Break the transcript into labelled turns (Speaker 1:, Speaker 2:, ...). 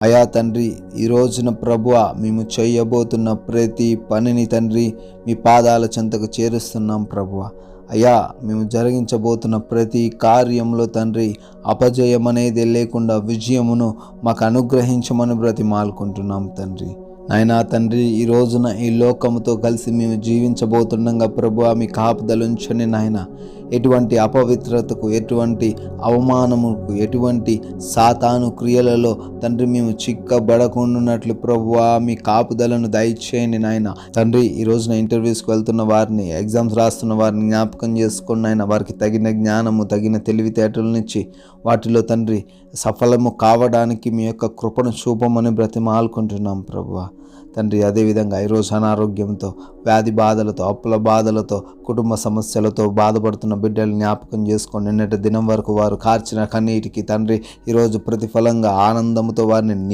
Speaker 1: అయా తండ్రి ఈ రోజున ప్రభువ మేము చేయబోతున్న ప్రతి పనిని తండ్రి మీ పాదాల చెంతకు చేరుస్తున్నాం ప్రభువ. అయ్యా మేము జరిగించబోతున్న ప్రతి కార్యంలో తండ్రి అపజయం అనేది లేకుండా విజయమును మాకు అనుగ్రహించమని బ్రతిమాలుకుంటున్నాం తండ్రి. నాయనా తండ్రి ఈ రోజున ఈ లోకముతో కలిసి మేము జీవించబోతుండగా ప్రభు మీ కాపుదలుంచని నాయన. ఎటువంటి అపవిత్రతకు ఎటువంటి అవమానముకు ఎటువంటి సాతాను క్రియలలో తండ్రి మేము చిక్కబడకుండాన్నట్లు ప్రభు మీ కాపుదలను దయచేయండి నాయన. తండ్రి ఈ రోజున ఇంటర్వ్యూస్కి వెళ్తున్న వారిని ఎగ్జామ్స్ రాస్తున్న వారిని జ్ఞాపకం చేసుకుని నాయన. వారికి తగిన జ్ఞానము తగిన తెలివితేటలనిచ్చి వాటిలో తండ్రి సఫలము కావడానికి మీ యొక్క కృపను చూపమని బ్రతిమాలుకుంటున్నాం ప్రభువా తండ్రి అదేవిధంగా ఈరోజు అనారోగ్యంతో వ్యాధి బాధలతో అప్పుల బాధలతో కుటుంబ సమస్యలతో బాధపడుతున్న బిడ్డలు జ్ఞాపకం చేసుకొని నిన్నటి దినం వరకు వారు కార్చిన కన్నీటికి తండ్రి ఈరోజు ప్రతిఫలంగా ఆనందంతో వారిని